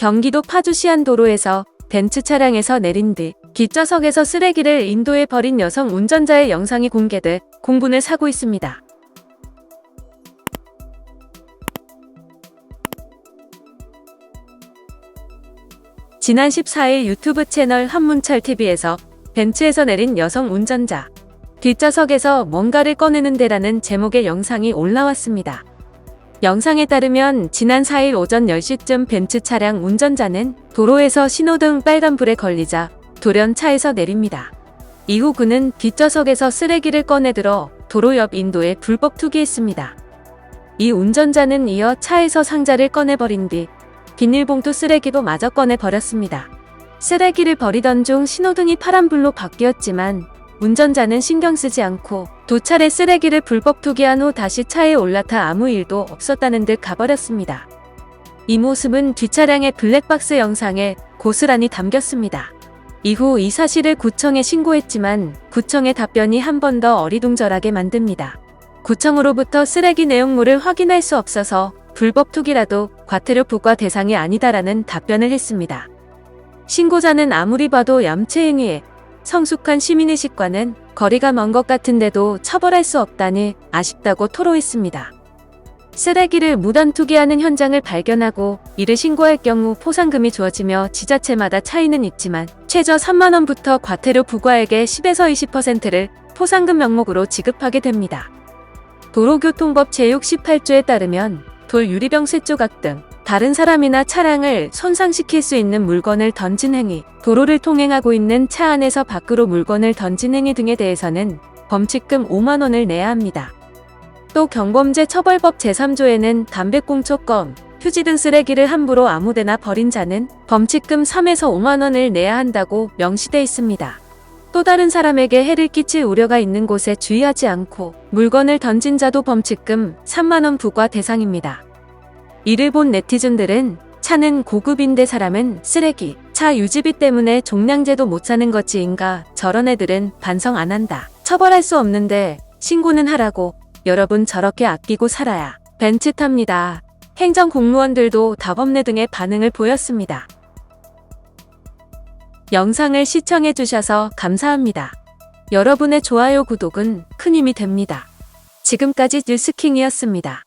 경기도 파주시 한 도로에서 벤츠 차량에서 내린 뒤 뒷좌석에서 쓰레기를 인도에 버린 여성 운전자의 영상이 공개돼 공분을 사고 있습니다. 지난 14일 유튜브 채널 한문철TV에서 벤츠에서 내린 여성 운전자 뒷좌석에서 뭔가를 꺼내는 데라는 제목의 영상이 올라왔습니다. 영상에 따르면 지난 4일 오전 10시쯤 벤츠 차량 운전자는 도로에서 신호등 빨간불에 걸리자 돌연 차에서 내립니다. 이후 그는 뒷좌석에서 쓰레기를 꺼내들어 도로 옆 인도에 불법 투기했습니다. 이 운전자는 이어 차에서 상자를 꺼내버린 뒤 비닐봉투 쓰레기도 마저 꺼내버렸습니다. 쓰레기를 버리던 중 신호등이 파란불로 바뀌었지만 운전자는 신경 쓰지 않고 두 차례 쓰레기를 불법 투기한 후 다시 차에 올라타 아무 일도 없었다는 듯 가버렸습니다. 이 모습은 뒷차량의 블랙박스 영상에 고스란히 담겼습니다. 이후 이 사실을 구청에 신고했지만 구청의 답변이 한 번 더 어리둥절하게 만듭니다. 구청으로부터 쓰레기 내용물을 확인할 수 없어서 불법 투기라도 과태료 부과 대상이 아니다라는 답변을 했습니다. 신고자는 아무리 봐도 얌체 행위에 성숙한 시민의식과는 거리가 먼 것 같은데도 처벌할 수 없다니 아쉽다고 토로했습니다. 쓰레기를 무단 투기하는 현장을 발견하고 이를 신고할 경우 포상금이 주어지며 지자체마다 차이는 있지만 최저 3만원부터 과태료 부과액의 10에서 20%를 포상금 명목으로 지급하게 됩니다. 도로교통법 제68조에 따르면 돌 유리병 쇠조각 등 다른 사람이나 차량을 손상시킬 수 있는 물건을 던진 행위, 도로를 통행하고 있는 차 안에서 밖으로 물건을 던진 행위 등에 대해서는 범칙금 5만 원을 내야 합니다. 또 경범죄 처벌법 제3조에는 담배꽁초껌, 휴지 등 쓰레기를 함부로 아무데나 버린 자는 범칙금 3에서 5만 원을 내야 한다고 명시돼 있습니다. 또 다른 사람에게 해를 끼칠 우려가 있는 곳에 주의하지 않고 물건을 던진 자도 범칙금 3만 원 부과 대상입니다. 이를 본 네티즌들은 차는 고급인데 사람은 쓰레기, 차 유지비 때문에 종량제도 못 사는 것지인가 저런 애들은 반성 안 한다. 처벌할 수 없는데 신고는 하라고 여러분 저렇게 아끼고 살아야 벤츠 탑니다. 행정 공무원들도 답없네 등의 반응을 보였습니다. 영상을 시청해 주셔서 감사합니다. 여러분의 좋아요, 구독은 큰 힘이 됩니다. 지금까지 뉴스킹이었습니다.